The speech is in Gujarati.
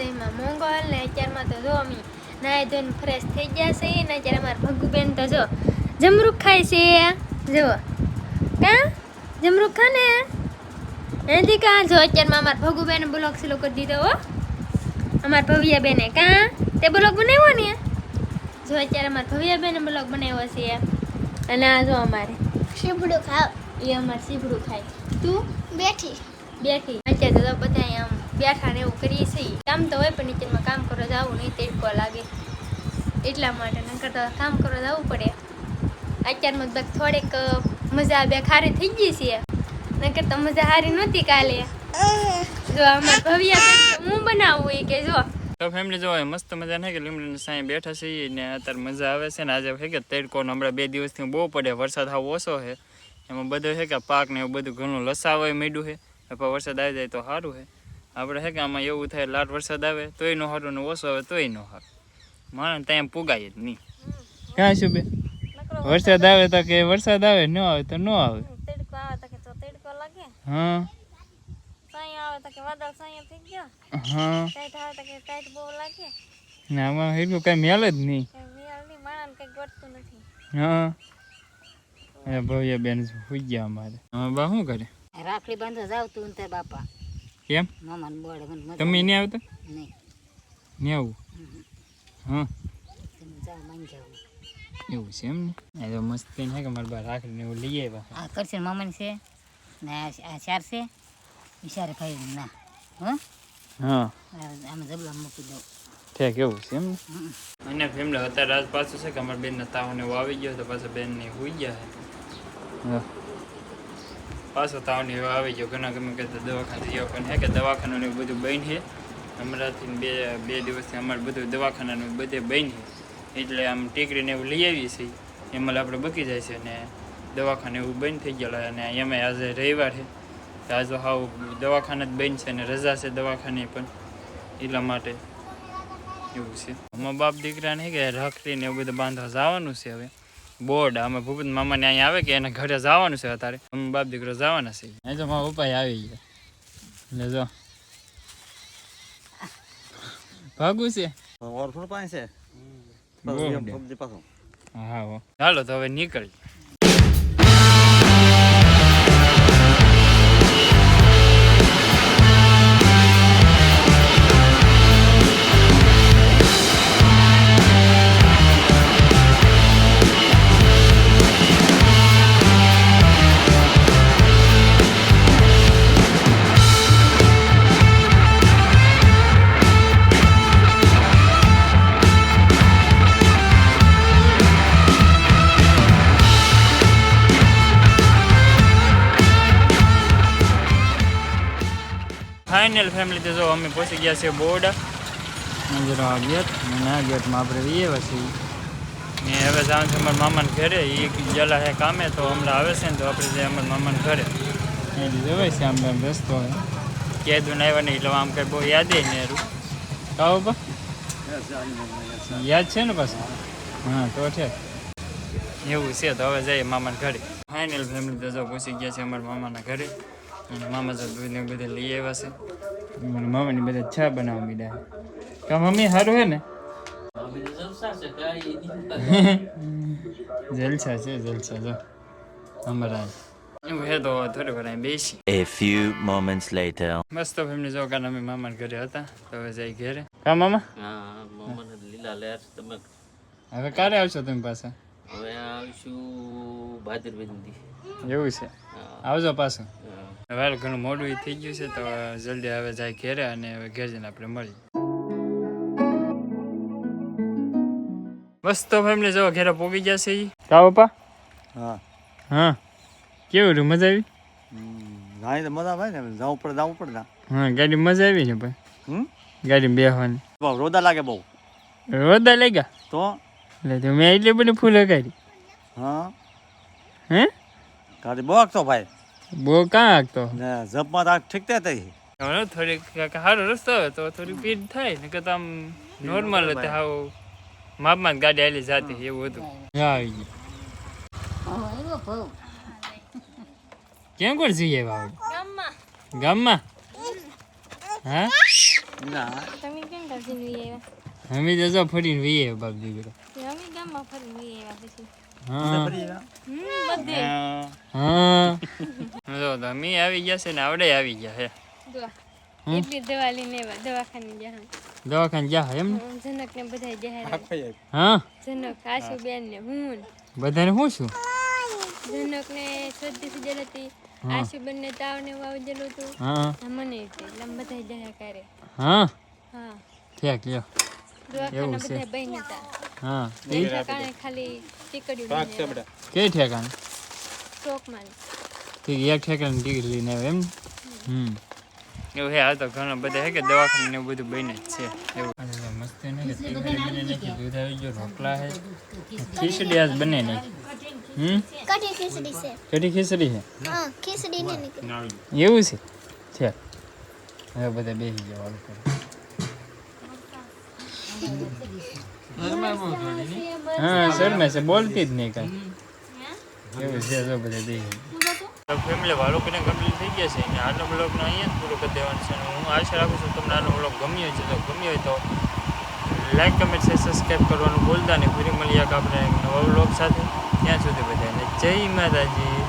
સવારમાં તો જો અમે નાહી ધોઈને ફ્રેશ થઈ ગયા છે ને અત્યારે અમારા ભગુબેન તો જો જમરૂખ ખાય છે. જો કા? જમરૂખ ખા ને? એથી કા જો અત્યારમાં અમારા ભગુબેન બ્લોક સિલો કરી દીધો હો. અમારા ભવ્યા બેને કા? તે બ્લોક બનાવ્યો ને? જો અત્યારે અમારા ભવ્યા બેને બ્લોગ બનાવ્યો છે. અને આ જો અમારે સીબડું ખાવ. એ અમારે સીબડું ખાય. તું? બેઠી. બેઠી. અત્યારે તો બધા આમ બેઠા ને એવું કરીએ છીએ. કામ તો હોય પણ નીચેમાં કામ કરવા જવું નહીં તેડકો લાગે. એટલા માટે નકર તો કામ કરવા જવું પડે. અત્યારમાં તો થોડીક મજા બે ખારી થઈ ગઈ છે. નકર તો મજા હારી નહોતી કાલે. જો અમાર ભવ્યા હું બનાવું એ કે જો. તો ફેમિલી જોવાય મસ્ત મજા નહીં કે લીમડીની સાંઈ બેઠા છીએ ને અત્યારે મજા આવે છે ને આજે છે કે તડકો હમણાં બે દિવસથી બહુ પડે, વરસાદ આવો ઓછો છે એમાં બધું છે કે પાક ને એવું બધું ઘણું લસાવાય માંડ્યું છે પણ વરસાદ આવી જાય તો સારું છે આપણે છે કે આમાં એવું થાય લાટ વરસાદ આવે તોય નો હારું ને ઓછો આવે તોય નો હારું. માણસ ત્યાં પુગાય જ નહીં. ક્યાં શું બે? વરસાદ આવે તો કે વરસાદ આવે ન આવે તો ન આવે. તડકો આવે તો કે તો તડકો લાગે. હા. સાંય આવે તો કે વાદળ સાંય થઈ ગયો. હા. ટાઈટ આવે તો કે ટાઈટ બહુ લાગે. ને આમાં એટલું કઈ મેલ જ નહીં. હા. એ બેન સુઈ ગયા અમારે. હા બા શું કરે? રાખડી બાંધવા જાવ તું ને બાપા. મજા તમે નહીં આવતા? નહીં. નહીં આવું? હા. તમે જાઓ માન એવું છે એમ ને? એ તો મસ્ત છે કે મારા બા રાખડીને એવું લઈ આવ્યા આ કરશે મામાને છે? ને આ ચાર છે? વિચારે ભાઈ ના હો? હા. આમાં જબલા મૂકી દઉં. ઠેક એવું છે એમ ને? અને ફેમિલી અત્યારે આજ પાછું છે કે અમારા બેનના તાવને એવું આવી ગયો તો પાછા બેનને હોઈ ગયા છે. પાછો તાવને એવા આવી ગયો. ઘણા ગમે કે દવાખાને જઈ પણ હે કે દવાખાનું બધું બન છે. હમણાંથી બે બે દિવસથી અમારે બધું દવાખાનાનું બધે બન છે. એટલે આમ ટેકરીને એવું લઈ આવીએ છીએ. એમાં આપણે બકી જાય છે અને દવાખાને એવું બંધ થઈ ગયેલા અને એમાં આજે રવિવાર છે. તો આજે હાવ દવાખાના જ બંધ છે અને રજા છે દવાખાને પણ. એટલા માટે એવું છે. અમારા બાપ દીકરાને કે રાખડીને એવું બધું બાંધવા જવાનું છે હવે. બોર્ડ અમે ભૂપત મામાને અહીંયા આવે કે એના ઘરે જવાનું છે અત્યારે? અમે બાપ દીકરો જવાના છે. અહીં તો મારા પપ્પા આવી ગયા. એટલે જો. ભાગુ છે? ઓરફોડ પાસે છે. હો ચાલો તો હવે નીકળી. ફાઇનલ ફેમિલી તો જો અમે પહોંચી ગયા છીએ બોર્ડ જરા આ ગેટ અને આ ગેટમાં આપણે રહીએ છીએ ને હવે જવાનું છે અમારા મામાને ઘરે એ ગયેલા છે કામે તો હમણાં આવે છે ને તો આપણે જઈએ અમારા મામાને ઘરે એટલે જવાય છે આમ આમ રસ્તો કેદું આવ્યા નહીં એટલે આમ કંઈ બહુ યાદ નહીં એરું કાવો બા યાદ છે ને પાછું હા તો છે એવું છે તો હવે જઈએ મામાના ઘરે ફાઇનલ ફેમિલી તો જો પહોંચી ગયા છે અમારા મામાના ઘરે અને મામા તો દૂધ ને બધે લઈ આવ્યા છે. અને મામાની બધા ચા બનાવવા મીડા કા મમ્મી સારું હે ને? જલસા છે જલસા જો. અમારા એવું હે તો થોડી વાર બેસી. A few moments later. મસ્ત ફેમિલી જો અમે મામાને ઘરે હતા તો હવે જઈ ઘરે. કા મામા? હા મોહમ્મદ લીલા લેર તમે હવે ક્યારે આવશો તમે પાછા? હવે આવીશું ભાદરબંધી એવું છે. આવજો પાછું. હવે ઘણું મોડું થઈ ગયું છે તો જલ્દી હવે જાય ઘેરે અને હવે ઘેર જઈને આપણે મળીએ બસ તો ફેમિલી જો ઘેરે પોગી જશે ઈ. કા પપ્પા હા. હા. કેવું રહ્યું મજા આવી? ગાડી તો મજા આવે ને જવું પડે જવું પડે ને હા ગાડી મજા આવી ને ભાઈ? હમ? ગાડી બેહવાની. બહુ રોદા લાગે બહુ. રોદા લાગ્યા? તો? એટલે તો મેં એટલી બધી ફૂલ કરી હા. હે? ગાડી બહુ તો ભાઈ. બહુ કાં આગતો ના જપમાં તો આગ ઠીક તે થઈ હવે થોડીક સારો રસ્તો હોય તો થોડી ભીડ થાય ને કે આમ નોર્મલ હતી હાવ માપમાં ગાડી આલી જાતી એવું હતું. હા આવી ગઈ કેમ કોણ જઈએ બાબુ ગામમાં ગામમાં. હા? ના. તમે કેમ કાઢી આવ્યા? અમે તો જો ફરીને વીએ બાપ દીકરો. અમે ગામમાં ફરીને જઈએ એવા પછી. હા. હમ બધે. અમે આવી ગયા છે ને આવડે આવી ગયા એટલી દવા લઈને દવાખાને ગયા દવાખાને ગયા એમ જનક ને બધા જહેર હા. જનક આશુબેન ને હું બધાને શું છું? જનક ને શરદી સુજલ હતી આશુબેન ને તાવ ને એવું આવી હતું. હા. મને એટલે બધા જયા કરે હા હા? ઠેક લ્યો. દવાખાના બધા બહેન હતા. હા. ખાલી ટીકડ્યું કે ઠેકાણ? સ્ટોકમાં તે એક ઠેકાણ ટિકિટ લઈને આવ્યો એમ હમ. એવું હે આ તો ઘણા બધા હે કે દવાખાને ને એવું બધું બને જ છે. એવું. મસ્ત ને કે તીખી બને નાખી દૂધ આવી ગયો રોટલા હે. ખીચડી આજ બને નહીં હમ? કઢી ખીચડી છે. કઢી ખીચડી છે હા ખીચડી ને એવું છે? છે હવે બધા બેસી જાવ હાલ કરો. હા શર્મા છે બોલતી જ નહીં કાંઈ. એવું છે તો બધા બેસી ફેમિલી વાળો કરીને કમ્પ્લીટ થઈ ગયા છે. અને આનો બ્લોગનો અહીંયા જ પૂરો કરી દેવાનો છે. હું આશા રાખું છું તમને આનો બ્લોગ ગમ્યો છે તો ગમ્યો હોય તો લાઈક કમેન્ટ છે સબસ્ક્રાઈબ કરવાનું બોલતા નહીં. ફરી આપણે એક નવા બ્લોગ સાથે. ત્યાં સુધી બધાને જય માતાજી.